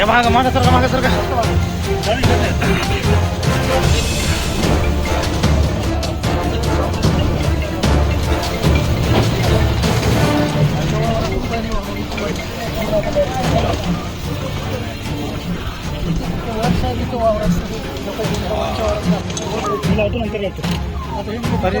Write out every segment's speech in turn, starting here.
हे मागं मागं सरका मागं सरका अरे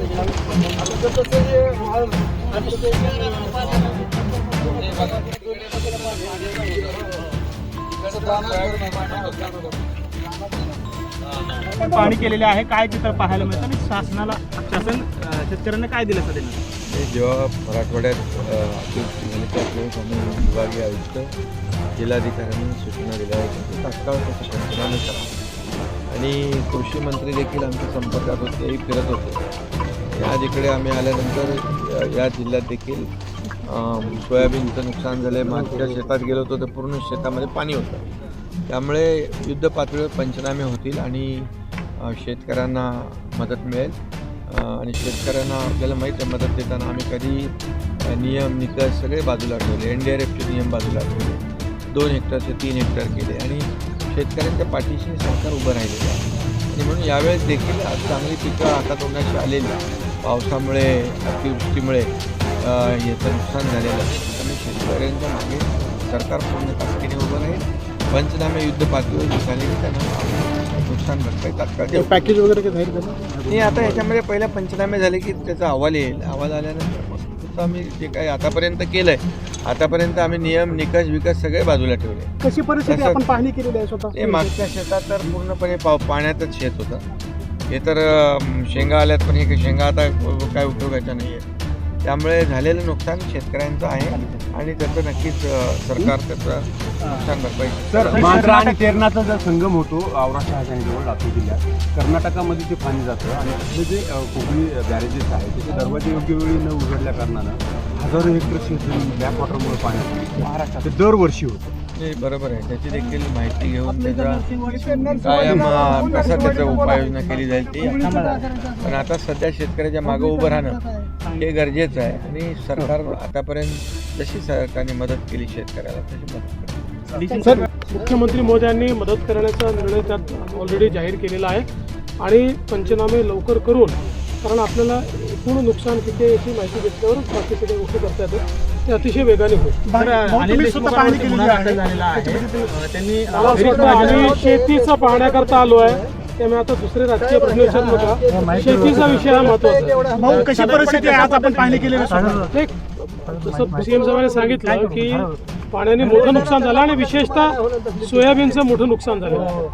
पाणी केलेले आहे. काय चित्र पाहायला मिळतं? आणि शासनाला शासन शेतकऱ्यांना काय दिलं सध्या हे जेव्हा मराठवाड्यात विभागीय आयुक्त जिल्हाधिकाऱ्यांनी सूचना दिल्या होत्या तात्काळ पंचनामे करा. आणि कृषी मंत्री देखील आमच्या संपर्कात होते तेही फिरत होते. आज इकडे आम्ही आल्यानंतर या जिल्ह्यात देखील सोयाबीनचं नुकसान झालं आहे मागच्या शेतात गेलो होतो तर पूर्ण शेतामध्ये पाणी होतं. त्यामुळे युद्ध पातळीवर पंचनामे होतील आणि शेतकऱ्यांना मदत मिळेल. आणि शेतकऱ्यांना आपल्याला माहीत आहे मदत देताना आम्ही कधी नियम निकष सगळे बाजूला ठेवले. एन डी आर एफचे नियम बाजूला ठेवले. दोन हेक्टरचे तीन हेक्टर केले. आणि शेतकऱ्यांच्या पाठीशी सरकार उभं राहिलेलं आहे. आणि म्हणून यावेळेस देखील चांगली पिकं हातातोंडाशी आलेली पावसामुळे अतिवृष्टीमुळे याचं नुकसान झालेलं आहे. त्यामुळे शेतकऱ्यांच्या मागे सरकार पूर्ण ताकदीने उभं राहील. पंचनामे युद्ध पातळीवर झाले त्यांना नुकसान भरपाई तात्काळ. पॅकेज वगैरे नाही आता याच्यामध्ये पहिल्या पंचनामे झाले की त्याचा अहवाल येईल. अहवाल आल्यानंतर मग आम्ही जे काही आतापर्यंत केलंय आतापर्यंत आम्ही नियम निकष विकस सगळे बाजूला ठेवले. कशी परिस्थिती आपण पाहणी केलेली आहे स्वतः? मागच्या शेतात तर पूर्णपणे पाण्यातच शेत होतं. हे तर शेंगा आल्यात पण हे शेंगा आता काय उपयोगाच्या नाही आहे त्यामुळे झालेलं नुकसान शेतकऱ्यांचं आहे आणि त्याचं नक्कीच सरकार त्याचं नुकसान भरपाई सर. मांजरा आणि तेरणाचा जो संगम होतो आवरा शहाजवळ लातूर जिल्ह्यात कर्नाटकामध्ये ते पाणी जातं आणि तिथले जे कोकणी बॅरेजेस आहेत त्याचे दरवाजे योग्य वेळी न उघडल्या कारणानं हजारो हेक्टर शेत ब्लॅक वॉटरमुळे पाणी महाराष्ट्रात ते दरवर्षी होतं. ते बरोबर आहे. त्याची देखील माहिती घेऊन त्याचा कायम कसा त्याचा उपाययोजना केली जाईल ते. पण आता सध्या शेतकऱ्याच्या मागं उभं राहणं हे गरजेचं आहे. आणि सरकार आतापर्यंत जशी सरकारने मदत केली शेतकऱ्याला तशी मदत सर मुख्यमंत्री मोदयांनी मदत करण्याचा निर्णय त्यात ऑलरेडी जाहीर केलेला आहे. आणि पंचनामे लवकर करून कारण आपल्याला एकूण नुकसान किती आहे याची माहिती घेतल्यावर बाकी सगळ्या गोष्टी करता येतात. ते अतिशय वेगाने होईल. त्यांनी शेतीचा पाहण्याकरता आलो आहे. त्यामुळे आता दुसरे राजकीय प्रश्न? विचारू नका शेतीचा विषय हा महत्त्वाचा कशी परिस्थिती आहे? आज आपण पाहणी नाही, जसं सीएम साहेबांनी सांगितलं की पाण्याने मोठं नुकसान झालं आणि विशेषतः सोयाबीनचं मोठं नुकसान झालं.